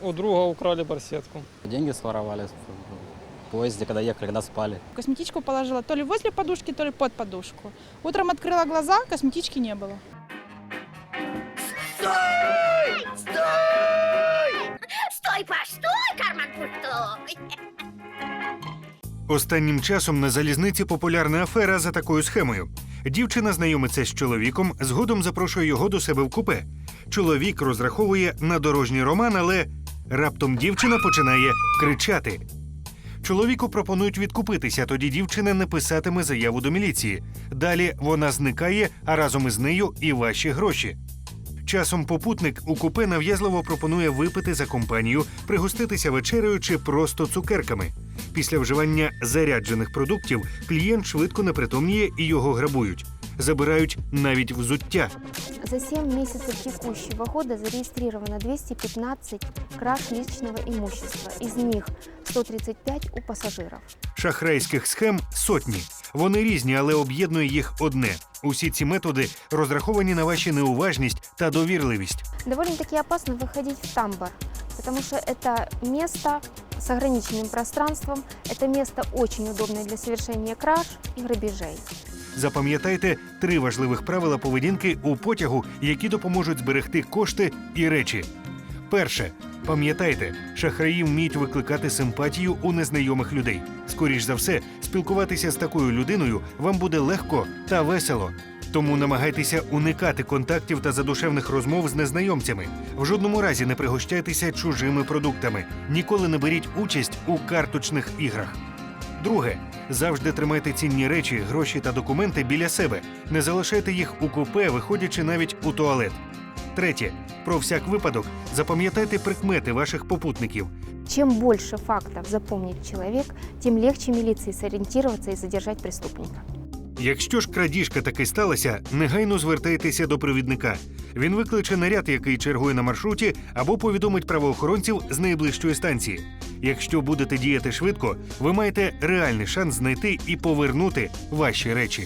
У друга украли барсетку. Деньги своровали в поезде, когда ехали, когда спали. Косметичку положила то ли возле подушки, то ли под подушку. Утром открыла глаза, косметички не было. Стой, постой, карман пустой. Останнім часом на залізниці популярна афера за такою схемою. Дівчина знайомиться з чоловіком, згодом запрошує його до себе в купе. Чоловік розраховує на дорожній роман, але раптом дівчина починає кричати. Чоловіку пропонують відкупитися, тоді дівчина не писатиме заяву до міліції. Далі вона зникає, а разом із нею і ваші гроші. Часом попутник у купе нав'язливо пропонує випити за компанію, пригоститися вечерею чи просто цукерками. Після вживання заряджених продуктів клієнт швидко непритомніє і його грабують Забирають навіть взуття. За 7 месяцев текущего года зарегистрировано 215 краж личного имущества. Из них 135 у пассажиров. Шахрайських схем сотні. Вони різні, але об'єднує їх одне. Усі ці методи розраховані на ваші неуважність та довірливість. Довольно-таки опасно выходить в тамбур, потому что это место с ограниченным пространством, это место очень удобное для совершения краж и грабежей. Запам'ятайте три важливих правила поведінки у потягу, які допоможуть зберегти кошти і речі. Перше. Пам'ятайте, шахраї вміють викликати симпатію у незнайомих людей. Скоріш за все, спілкуватися з такою людиною вам буде легко та весело. Тому намагайтеся уникати контактів та задушевних розмов з незнайомцями. В жодному разі не пригощайтеся чужими продуктами. Ніколи не беріть участь у карточних іграх. Друге, завжди тримайте цінні речі, гроші та документи біля себе. Не залишайте їх у купе, виходячи навіть у туалет. Третє, про всяк випадок запам'ятайте прикмети ваших попутників. Чем больше фактов запомнит человек, тем легче милиции сориентироваться и задержать преступника. Якщо ж крадіжка таки сталася, негайно звертайтеся до провідника. Він викличе наряд, який чергує на маршруті, або повідомить правоохоронців з найближчої станції. Якщо будете діяти швидко, ви маєте реальний шанс знайти і повернути ваші речі.